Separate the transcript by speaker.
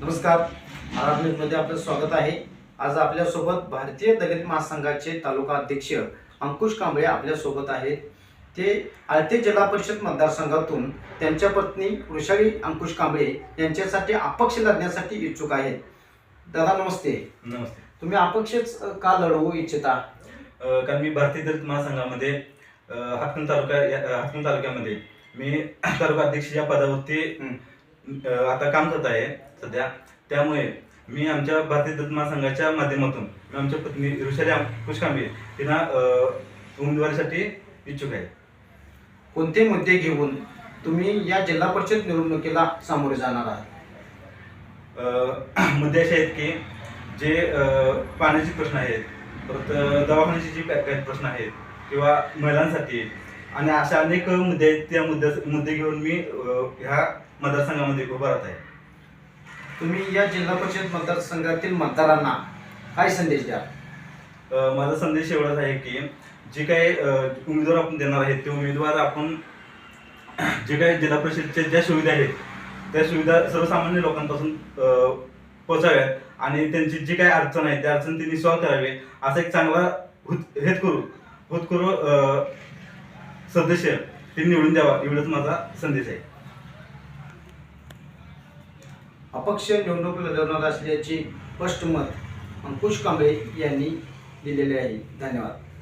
Speaker 1: नमस्कार. न्यूजमध्ये आपलं स्वागत आहे. आज आपल्यासोबत भारतीय दलित महासंघाचे तालुका अध्यक्ष अंकुश कांबळे आपल्यासोबत आहेत. ते आळते जिल्हा परिषद मतदारसंघातून त्यांच्या पत्नी वृषाली अंकुश कांबळे यांच्यासाठी अपक्ष लढण्यासाठी इच्छुक आहेत. दादा नमस्ते.
Speaker 2: नमस्ते.
Speaker 1: तुम्ही अपक्षच का लढवू इच्छिता?
Speaker 2: कारण मी भारतीय दलित महासंघामध्ये हातकण तालुका हातकण तालुक्यामध्ये मी तालुका अध्यक्ष या पदावरती आता काम करत आहे सध्या. त्यामुळे मी आमच्या भारतीय दलित महासंघाच्या माध्यमातून मी आमच्या पत्नी ऋषाली पुष्कांबे अ, उमेदवारीसाठी इच्छुक आहे.
Speaker 1: कोणते मुद्दे घेऊन तुम्ही या जिल्हा परिषद निवडणुकीला सामोरे जाणार आहात?
Speaker 2: मुद्दे असे आहेत की जे पाण्याचे प्रश्न आहेत परत दवाखान्याचे जे काही प्रश्न आहेत किंवा महिलांसाठी आणि अशा अनेक मुद्दे आहेत त्या मुद्द्या मुद्दे घेऊन मी ह्या मतदारसंघामध्ये उभा राहत आहे.
Speaker 1: तुम्ही या जिल्हा परिषद मतदारसंघातील मतदारांना काय संदेश द्या
Speaker 2: अ, माझा संदेश एवढाच आहे की जे काही अ, उमेदवार आपण देणार आहेत ते उमेदवार आपण जे काही जिल्हा परिषदच्या ज्या सुविधा आहेत त्या सुविधा सर्वसामान्य लोकांपासून अ, पोचाव्यात आणि त्यांची जी काही अडचण आहे त्या अडचण त्यांनी सॉल्व्ह करावे असा एक चांगला हुत हेत करू होतकरू अ, सदस्य ते निवडून द्यावा एवढाच माझा संदेश आहे.
Speaker 1: अपक्ष निवडणूक लढवणार असल्याचे स्पष्ट मत अंकुश कांबळे यांनी दिलेले आहे. धन्यवाद.